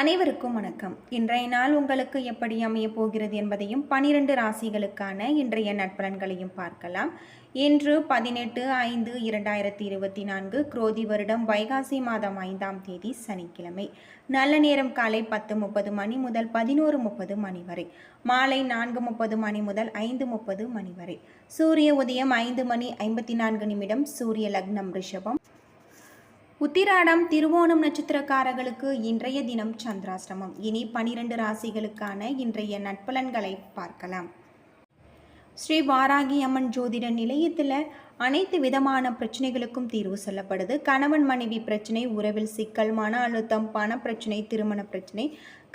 அனைவருக்கும் வணக்கம். இன்றைய நாள் உங்களுக்கு எப்படி அமையப் போகிறது என்பதையும் பனிரெண்டு ராசிகளுக்கான இன்றைய நட்பலன்களையும் பார்க்கலாம். இன்று பதினெட்டு ஐந்து இரண்டாயிரத்தி இருபத்தி நான்கு குரோதி வருடம் வைகாசி மாதம் ஐந்தாம் தேதி சனிக்கிழமை. நல்ல நேரம் காலை பத்து முப்பது மணி முதல் பதினோரு முப்பது மணி வரை. மாலை நான்கு முப்பது மணி முதல் ஐந்து முப்பது மணி வரை. சூரிய உதயம் ஐந்து மணி ஐம்பத்தி நான்கு நிமிடம் சூரிய லக்னம் ரிஷபம். உத்திராடம் திருவோணம் நட்சத்திரக்காரர்களுக்கு இன்றைய தினம் சந்திராசிரமம் இனி பனிரெண்டு ராசிகளுக்கான இன்றைய நட்பலன்களை பார்க்கலாம். ஸ்ரீ வாராகி அம்மன் ஜோதிட நிலையத்தில் அனைத்து விதமான பிரச்சனைகளுக்கும் தீர்வு சொல்லப்படுது. கணவன் மனைவி பிரச்சனை உறவில் சிக்கல் மன அழுத்தம் பண பிரச்சனை திருமண பிரச்சனை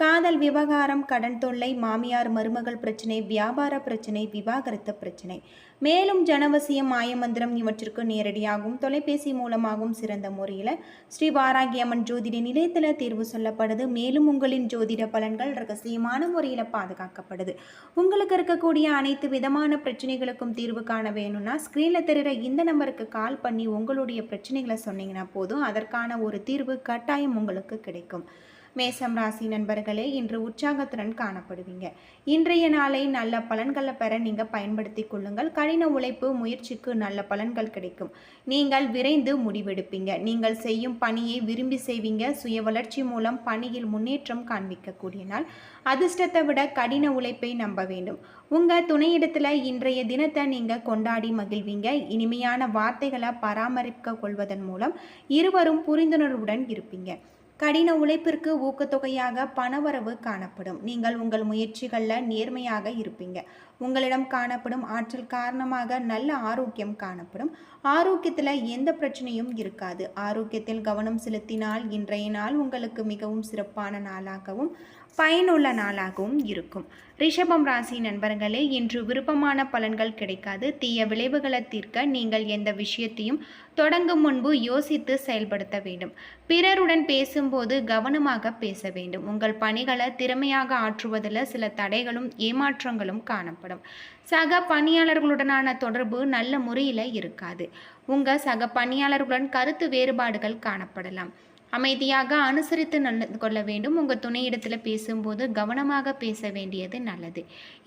காதல் விவகாரம் கடன் தொல்லை மாமியார் மருமகள் பிரச்சனை வியாபார பிரச்சனை விவாகரத்து பிரச்சனை. மேலும் ஜனவசியம் மாயமந்திரம் இவற்றிற்கு நேரடியாகவும் தொலைபேசி மூலமாகவும் சிறந்த முறையில் ஸ்ரீ வாராகி அம்மன் ஜோதிட நிலையத்தில் தீர்வு சொல்லப்படுது. மேலும் உங்களின் ஜோதிட பலன்கள் ரகசியமான முறையில் பாதுகாக்கப்படுது. உங்களுக்கு இருக்கக்கூடிய அனைத்து விதமான பிரச்சனைகளுக்கும் தீர்வு காண வேணும்னா ஸ்க்ரீனில் தெரிகிற இந்த நம்பருக்கு கால் பண்ணி உங்களுடைய பிரச்சனைகளை சொன்னீங்கன்னா போதும். அதற்கான ஒரு தீர்வு கட்டாயம் உங்களுக்கு கிடைக்கும். மேசம் ராசி நண்பர்களே இன்று உற்சாகத்துடன் காணப்படுவீங்க. இன்றைய நாளை நல்ல பலன்களை பெற நீங்கள் பயன்படுத்தி கொள்ளுங்கள். கடின உழைப்பு முயற்சிக்கு நல்ல பலன்கள் கிடைக்கும். நீங்கள் விரைந்து முடிவெடுப்பீங்க. நீங்கள் செய்யும் பணியை விரும்பி செய்வீங்க. சுய வளர்ச்சி மூலம் பணியில் முன்னேற்றம் காண்பிக்கக்கூடிய நாள். அதிர்ஷ்டத்தை விட கடின உழைப்பை நம்ப வேண்டும். உங்கள் துணையிடத்தில் இன்றைய தினத்தை நீங்கள் கொண்டாடி மகிழ்வீங்க. இனிமையான வார்த்தைகளை பராமரிக்க கொள்வதன் மூலம் இருவரும் புரிந்துணர்வுடன் இருப்பீங்க. கடின உழைப்பிற்கு ஊக்கத்தொகையாக பணவரவு காணப்படும். நீங்கள் உங்கள் முயற்சிகளில் நேர்மையாக இருப்பீங்க. உங்களிடம் காணப்படும் ஆற்றல் காரணமாக நல்ல ஆரோக்கியம் காணப்படும். ஆரோக்கியத்தில் எந்த பிரச்சனையும் இருக்காது. ஆரோக்கியத்தில் கவனம் செலுத்தினால் இன்றைய நாள் உங்களுக்கு மிகவும் சிறப்பான நாளாகவும் பயனுள்ள நாளாகவும் இருக்கும். ரிஷபம் ராசி நண்பர்களே இன்று விருப்பமான பலன்கள் கிடைக்காது. தீய விளைவுகளை தீர்க்க நீங்கள் எந்த விஷயத்தையும் தொடங்கும் முன்பு யோசித்து செயல்படுத்த வேண்டும். பிறருடன் பேசும்போது கவனமாக பேச வேண்டும். உங்கள் பணிகளை திறமையாக ஆற்றுவதில் சில தடைகளும் ஏமாற்றங்களும் காணப்படும். சக பணியாளர்களுடனான தொடர்பு நல்ல முறையில் இருக்காது. உங்கள் சக பணியாளர்களுடன் கருத்து வேறுபாடுகள் காணப்படலாம். அமைதியாக அனுசரித்து நடந்து கொள்ள வேண்டும். உங்கள் துணையிடத்தில் பேசும்போது கவனமாக பேச வேண்டியது நல்லது.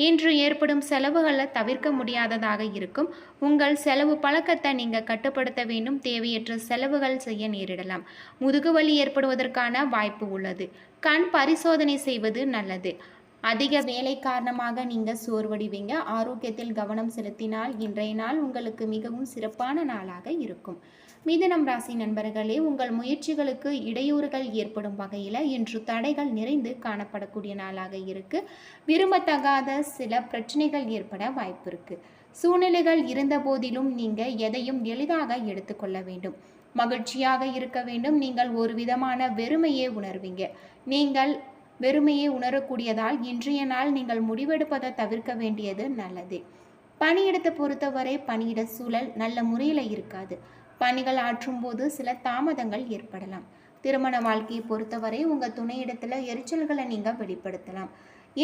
இன்று ஏற்படும் செலவுகளை தவிர்க்க முடியாததாக இருக்கும். உங்கள் செலவு பழக்கத்தை நீங்கள் கட்டுப்படுத்த வேண்டும். தேவையற்ற செலவுகள் செய்ய நேரிடலாம். முதுகுவலி ஏற்படுவதற்கான வாய்ப்பு உள்ளது. கண் பரிசோதனை செய்வது நல்லது. அதிக வேலை காரணமாக நீங்கள் சோர்வடைவீங்க. ஆரோக்கியத்தில் கவனம் செலுத்தினால் இன்றைய நாள் உங்களுக்கு மிகவும் சிறப்பான நாளாக இருக்கும். மிதனம் ராசி நண்பர்களே உங்கள் முயற்சிகளுக்கு இடையூறுகள் ஏற்படும் வகையில் இன்று தடைகள் நிறைந்து காணப்படக்கூடிய நாளாக இருக்கு. விரும்பத்தகாத சில பிரச்சனைகள் ஏற்பட வாய்ப்பு இருக்கு. சூழ்நிலைகள் இருந்த போதிலும் நீங்கள் எதையும் எளிதாக எடுத்துக்கொள்ள வேண்டும். மகிழ்ச்சியாக இருக்க வேண்டும். நீங்கள் ஒரு விதமான வெறுமையே உணர்வீங்க. நீங்கள் வெறுமையை உணரக்கூடியதால் இன்றைய நாள் நீங்கள் முடிவெடுப்பதை தவிர்க்க வேண்டியது நல்லது. பணியிடத்தை பொறுத்தவரை பணியிட சூழல் நல்ல முறையில் இருக்காது. பணிகள் ஆற்றும் போது சில தாமதங்கள் ஏற்படலாம். திருமண வாழ்க்கையை பொறுத்தவரை உங்கள் துணையிடத்தில் எரிச்சல்களை நீங்கள் வெளிப்படுத்தலாம்.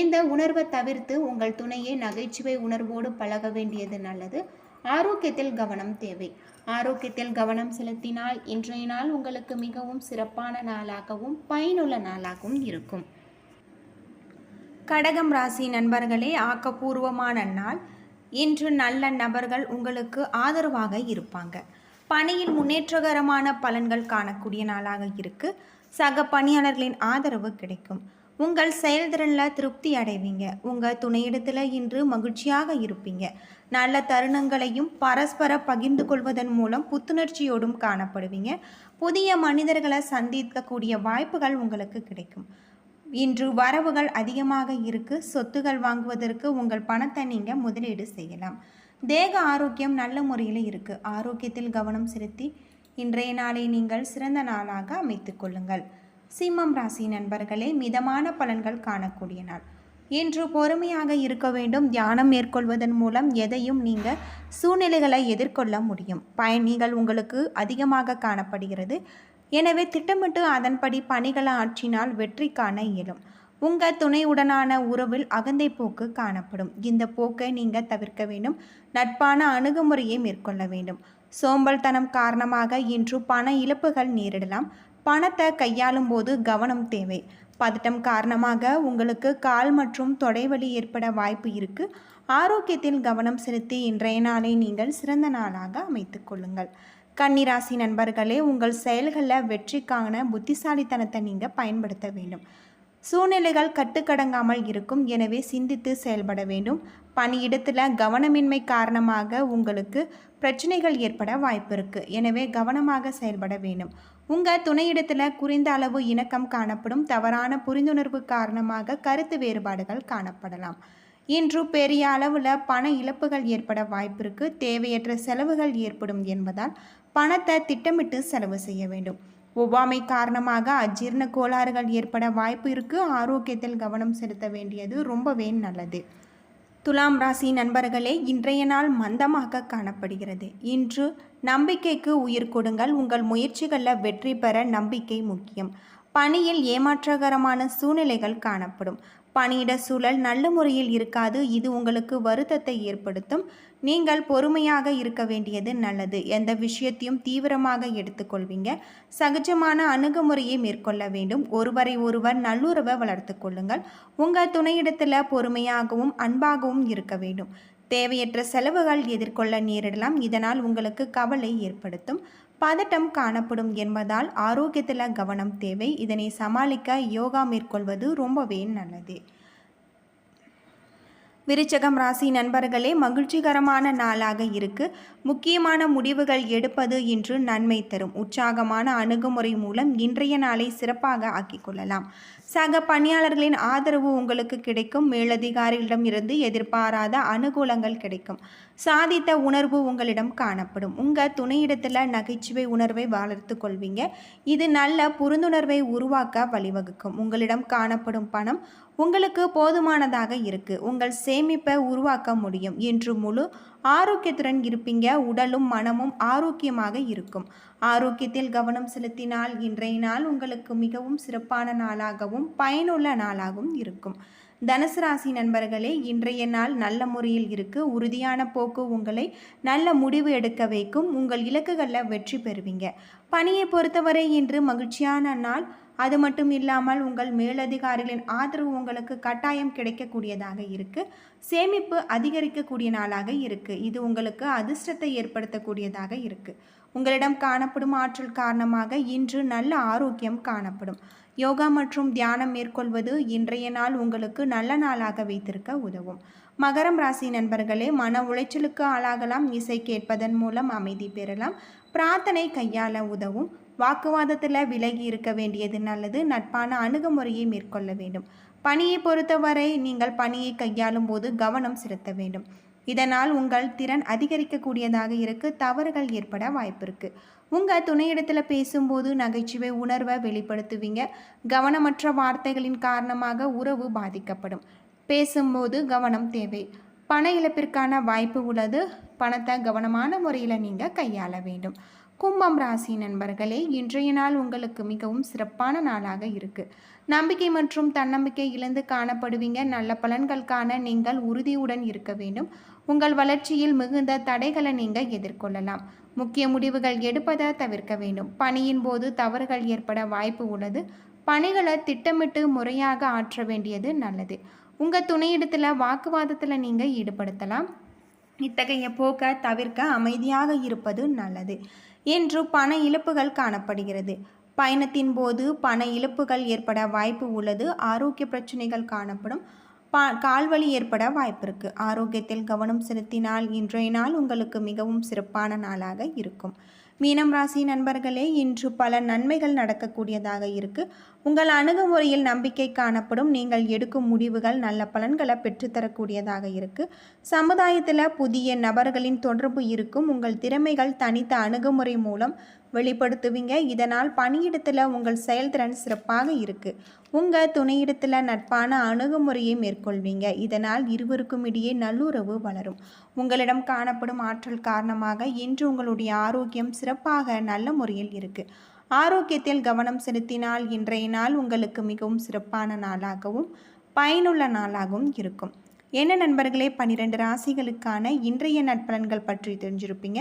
இந்த உணர்வை தவிர்த்து உங்கள் துணையை நகைச்சுவை உணர்வோடு பழக வேண்டியது நல்லது. ஆரோக்கியத்தில் கவனம் தேவை. ஆரோக்கியத்தில் கவனம் செலுத்தினால் இன்றைய நாள் உங்களுக்கு மிகவும் சிறப்பான நாளாகவும் பயனுள்ள நாளாகவும் இருக்கும். கடகம் ராசி நண்பர்களே ஆக்கப்பூர்வமான நாள். இன்று நல்ல நபர்கள் உங்களுக்கு ஆதரவாக இருப்பாங்க. பணியில் முன்னேற்றகரமான பலன்கள் காணக்கூடிய நாளாக இருக்குது சக பணியாளர்களின் ஆதரவு கிடைக்கும். உங்கள் செயல்திறனில் திருப்தி அடைவீங்க. உங்கள் துணையிடத்தில் இன்று மகிழ்ச்சியாக இருப்பீங்க. நல்ல தருணங்களையும் பரஸ்பர பகிர்ந்து கொள்வதன் மூலம் புத்துணர்ச்சியோடும் காணப்படுவீங்க. புதிய மனிதர்களை சந்திக்கக்கூடிய வாய்ப்புகள் உங்களுக்கு கிடைக்கும். இன்று வரவுகள் அதிகமாக இருக்குது சொத்துகள் வாங்குவதற்கு உங்கள் பணத்தை நீங்கள் முதலீடு செய்யலாம். தேக ஆரோக்கியம் நல்ல முறையில் இருக்குது ஆரோக்கியத்தில் கவனம் செலுத்தி இன்றைய நாளை நீங்கள் சிறந்த நாளாக அமைத்து கொள்ளுங்கள். சிம்மம் ராசி நண்பர்களே மிதமான பலன்கள் காணக்கூடிய நாள். இன்று பொறுமையாக இருக்க வேண்டும். தியானம் மேற்கொள்வதன் மூலம் எதையும் நீங்கள் சூழ்நிலைகளை எதிர்கொள்ள முடியும். பயணிகள் உங்களுக்கு அதிகமாக காணப்படுகிறது. எனவே திட்டமிட்டு அதன்படி பணிகளை ஆற்றினால் வெற்றி காண இயலும். உங்கள் துணையுடனான உறவில் அகந்தை போக்கு காணப்படும். இந்த போக்கை நீங்கள் தவிர்க்க வேண்டும். நட்பான அணுகுமுறையை மேற்கொள்ள வேண்டும். சோம்பல்தனம் காரணமாக இன்று பண இழப்புகள் நேரிடலாம். பணத்தை கையாளும் போது கவனம் தேவை. பதட்டம் காரணமாக உங்களுக்கு கால் மற்றும் தொடைவலி ஏற்பட வாய்ப்பு இருக்கு. ஆரோக்கியத்தில் கவனம் செலுத்தி இன்றைய நாளை நீங்கள் சிறந்த நாளாக அமைத்து கொள்ளுங்கள். கன்னிராசி நண்பர்களே உங்கள் செயல்களில் வெற்றிக்கான புத்திசாலித்தனத்தை நீங்கள் பயன்படுத்த வேண்டும். சூழ்நிலைகள் கட்டுக்கடங்காமல் இருக்கும். எனவே சிந்தித்து செயல்பட வேண்டும். பணியிடத்தில் கவனமின்மை காரணமாக உங்களுக்கு பிரச்சனைகள் ஏற்பட வாய்ப்பு இருக்குது எனவே கவனமாக செயல்பட வேண்டும். உங்கள் துணையிடத்தில் குறைந்த அளவு இணக்கம் காணப்படும். தவறான புரிந்துணர்வு காரணமாக கருத்து வேறுபாடுகள் காணப்படலாம். இன்று பெரிய அளவில் பண இழப்புகள் ஏற்பட வாய்ப்பிருக்கு தேவையற்ற செலவுகள் ஏற்படும் என்பதால் பணத்தை திட்டமிட்டு செலவு செய்ய வேண்டும். ஒவ்வாமை காரணமாக அஜீரண கோளாறுகள் ஏற்பட வாய்ப்பு இருக்குது ஆரோக்கியத்தில் கவனம் செலுத்த வேண்டியது ரொம்பவே நல்லது. துலாம் ராசி நண்பர்களே இன்றைய நாள் மந்தமாக காணப்படுகிறது. இன்று நம்பிக்கைக்கு உயிர் கொடுங்கள். உங்கள் முயற்சிகளில் வெற்றி பெற நம்பிக்கை முக்கியம். பணியில் ஏமாற்றகரமான சூழ்நிலைகள் காணப்படும். பணியிட சூழல் நல்ல முறையில் இருக்காது. இது உங்களுக்கு வருத்தத்தை ஏற்படுத்தும். நீங்கள் பொறுமையாக இருக்க வேண்டியது நல்லது. எந்த விஷயத்தையும் தீவிரமாக எடுத்துக்கொள்வீங்க. சகஜமான அணுகுமுறையை மேற்கொள்ள வேண்டும். ஒருவரை ஒருவர் நல்லுறவை வளர்த்து கொள்ளுங்கள். உங்கள் துணையிடத்தில் பொறுமையாகவும் அன்பாகவும் இருக்க வேண்டும். தேவையற்ற செலவுகள் எதிர்கொள்ள நேரிடலாம். இதனால் உங்களுக்கு கவலை ஏற்படுத்தும். பதட்டம் காணப்படும் என்பதால் ஆரோக்கியத்தில் கவனம் தேவை. இதனை சமாளிக்க யோகா மேற்கொள்வது ரொம்பவே நல்லது. விருச்சகம் ராசி நண்பர்களே மகிழ்ச்சிகரமான நாளாக இருக்கு. முக்கியமான முடிவுகள் எடுப்பது இன்று நன்மை தரும். உற்சாகமான அணுகுமுறை மூலம் இன்றைய நாளை சிறப்பாக ஆக்கிக் கொள்ளலாம். சக பணியாளர்களின் ஆதரவு உங்களுக்கு கிடைக்கும். மேலதிகாரிகளிடம் இருந்து எதிர்பாராத அனுகூலங்கள் கிடைக்கும். சாதித்த உணர்வு உங்களிடம் காணப்படும். உங்கள் துணையிடத்தில் நகைச்சுவை உணர்வை வளர்த்து கொள்வீங்க. இது நல்ல புரிந்துணர்வை உருவாக்க வழிவகுக்கும். உங்களிடம் காணப்படும் பணம் உங்களுக்கு போதுமானதாக இருக்குது உங்கள் சேமிப்பை உருவாக்க முடியும். என்று முழு ஆரோக்கியத்துடன் இருப்பீங்க. உடலும் மனமும் ஆரோக்கியமாக இருக்கும். ஆரோக்கியத்தில் கவனம் செலுத்தினால் இன்றைய நாள் உங்களுக்கு மிகவும் சிறப்பான நாளாகவும் பயனுள்ள நாளாகவும் இருக்கும். தனுசு ராசி நண்பர்களே இன்றைய நாள் நல்ல முறையில் இருக்கு. உறுதியான போக்கு உங்களை நல்ல முடிவு எடுக்க வைக்கும். உங்கள் இலக்குகளில் வெற்றி பெறுவீங்க. பணியை பொறுத்தவரை இன்று மகிழ்ச்சியான நாள். அது மட்டும் இல்லாமல் உங்கள் மேலதிகாரிகளின் ஆதரவு உங்களுக்கு கட்டாயம் கிடைக்கக்கூடியதாக இருக்குது சேமிப்பு அதிகரிக்கக்கூடிய நாளாக இருக்குது இது உங்களுக்கு அதிர்ஷ்டத்தை ஏற்படுத்தக்கூடியதாக இருக்குது உங்களிடம் காணப்படும் ஆற்றல் காரணமாக இன்று நல்ல ஆரோக்கியம் காணப்படும். யோகா மற்றும் தியானம் மேற்கொள்வது இன்றைய நாள் உங்களுக்கு நல்ல நாளாக வைத்திருக்க உதவும். மகரம் ராசி நண்பர்களே மன உளைச்சலுக்கு ஆளாகலாம். இசை கேட்பதன் மூலம் அமைதி பெறலாம். பிரார்த்தனை கையாள உதவும். வாக்குவாதத்தில் விலகி இருக்க வேண்டியது நல்லது. நட்பான அணுகுமுறையை மேற்கொள்ள வேண்டும். பணியை பொறுத்தவரை நீங்கள் பணியை கையாளும் போது கவனம் செலுத்த வேண்டும். இதனால் உங்கள் திறன் அதிகரிக்கக்கூடியதாக இருக்கு தவறுகள் ஏற்பட வாய்ப்பு இருக்கு. உங்கள் துணையிடத்தில் பேசும்போது நகைச்சுவை உணர்வை வெளிப்படுத்துவீங்க. கவனமற்ற வார்த்தைகளின் காரணமாக உறவு பாதிக்கப்படும். பேசும்போது கவனம் தேவை. பண இழப்பிற்கான வாய்ப்பு உள்ளது. பணத்தை கவனமான முறையில் நீங்கள் கையாள வேண்டும். கும்பம் ராசி நண்பர்களே இன்றைய நாள் உங்களுக்கு மிகவும் சிறப்பான நாளாக இருக்கு. நம்பிக்கை மற்றும் தன்னம்பிக்கை இழந்து காணப்படுவீங்க. நல்ல பலன்கள் காண நீங்கள் உறுதியுடன் இருக்க வேண்டும். உங்கள் வளர்ச்சியில் மிகுந்த தடைகளை நீங்கள் எதிர்கொள்ளலாம். முக்கிய முடிவுகள் எடுப்பதை தவிர்க்க வேண்டும். பணியின் போது தவறுகள் ஏற்பட வாய்ப்பு உள்ளது. பணிகளை திட்டமிட்டு முறையாக ஆற்ற வேண்டியது நல்லது. உங்கள் துணையிடத்தில் வாக்குவாதத்தில் நீங்கள் ஈடுபடுத்தலாம். இத்தகைய போக்கை தவிர்க்க அமைதியாக இருப்பது நல்லது. என்று பண இழப்புகள் காணப்படுகிறது. பயணத்தின் போது பண இழப்புகள் ஏற்பட வாய்ப்பு உள்ளது. ஆரோக்கிய பிரச்சனைகள் காணப்படும். பா கால்வழி ஏற்பட வாய்ப்பு இருக்குது ஆரோக்கியத்தில் கவனம் செலுத்தினால் இன்றைய நாள் உங்களுக்கு மிகவும் சிறப்பான நாளாக இருக்கும். மீனம் ராசி நண்பர்களே இன்று பல நன்மைகள் நடக்கக்கூடியதாக இருக்கு. உங்கள் அணுகுமுறையில் நம்பிக்கை காணப்படும். நீங்கள் எடுக்கும் முடிவுகள் நல்ல பலன்களை பெற்றுத்தரக்கூடியதாக இருக்கு. சமுதாயத்தில் புதிய நபர்களின் தொடர்பு இருக்கும். உங்கள் திறமைகள் தனித்த அணுகுமுறை மூலம் வெளிப்படுத்துவீங்க. இதனால் பணியிடத்தில் உங்கள் செயல்திறன் சிறப்பாக இருக்குது உங்கள் துணையிடத்தில் நட்பான அணுகுமுறையை மேற்கொள்வீங்க. இதனால் இருவருக்கும் இடையே நல்லுறவு வளரும். உங்களிடம் காணப்படும் ஆற்றல் காரணமாக இன்று உங்களுடைய ஆரோக்கியம் சிறப்பாக நல்ல முறையில் இருக்குது ஆரோக்கியத்தில் கவனம் செலுத்தினால் இன்றைய நாள் உங்களுக்கு மிகவும் சிறப்பான நாளாகவும் பயனுள்ள நாளாகவும் இருக்கும். என்ன நண்பர்களே? பன்னிரெண்டு ராசிகளுக்கான இன்றைய நட்பலன்கள் பற்றி தெரிஞ்சிருப்பீங்க.